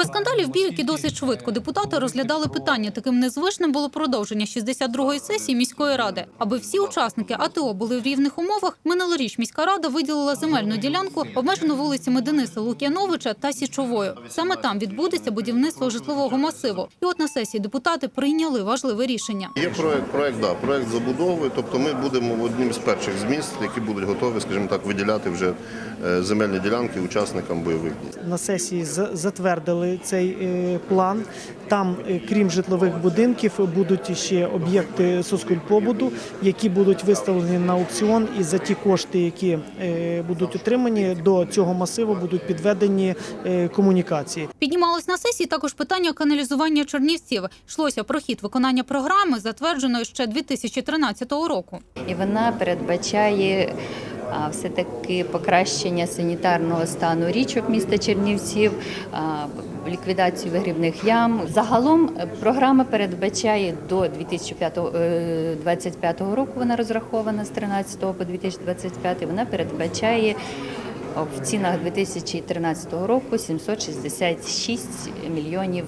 Без скандалів бійки досить швидко депутати розглядали питання. Таким незвичним було продовження 62-ї сесії міської ради. Аби всі учасники АТО були в рівних умовах, минулоріч міська рада виділила земельну ділянку, обмежену вулицями Дениса Лук'яновича та Січовою. Саме там відбудеться будівництво житлового масиву. І от на сесії депутати прийняли важливе рішення. Є проект, проект, да, проект забудови. Тобто ми будемо одним з перших з міст, які будуть готові, скажімо так, виділяти вже е, земельні ділянки учасникам бойових дій. На сесії за- затвердили цей е, план. Там, е, крім житлових будинків, будуть ще об'єкти соцкультпобуду, які будуть виставлені на аукціон. І за ті кошти, які е, будуть отримані, до цього масиву будуть підведені комунікації. Піднімалось на сесії також питання каналізування Чернівців. Йшлося про хід виконання програми, затвердженої ще 2013 року. і вона передбачає а, все-таки покращення санітарного стану річок міста Чернівців, ліквідацію вигрібних ям. Загалом е, програма передбачає до 2025 року. Вона розрахована з 13 по 2025. Вона передбачає в цінах 2013 року 766 мільйонів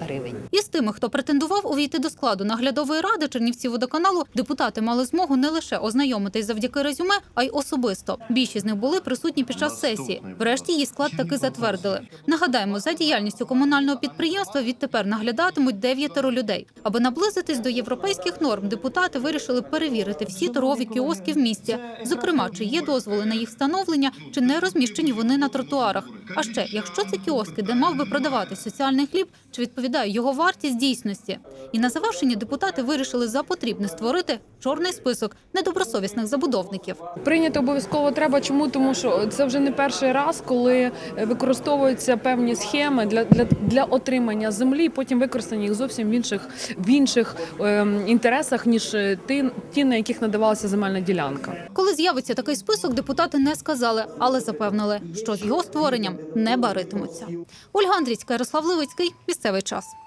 гривень. Тими, хто претендував увійти до складу наглядової ради Чернівці водоканалу, депутати мали змогу не лише ознайомитись завдяки резюме, а й особисто. Більшість з них були присутні під час сесії. Врешті її склад таки затвердили. Нагадаємо, за діяльністю комунального підприємства відтепер наглядатимуть дев'ятеро людей. Аби наблизитись до європейських норм, депутати вирішили перевірити всі торгові кіоски в місті. Зокрема, чи є дозволи на їх встановлення, чи не розміщені вони на тротуарах. А ще, якщо це кіоски, де мав би продавати соціальний хліб, чи відповідає його вартість дійсності. І на завершення депутати вирішили за потрібне створити чорний список недобросовісних забудовників. Прийняти обов'язково треба. Чому? Тому що це вже не перший раз, коли використовуються певні схеми для, для, для отримання землі, потім використані їх зовсім в інших в інших ем, інтересах, ніж е, ті, ті, на яких надавалася земельна ділянка. Коли з'явиться такий список, депутати не сказали, але запевнили, що з його створенням не баритимуться. Ольга Андрійська, Ярослав Левицький. Місцевий час.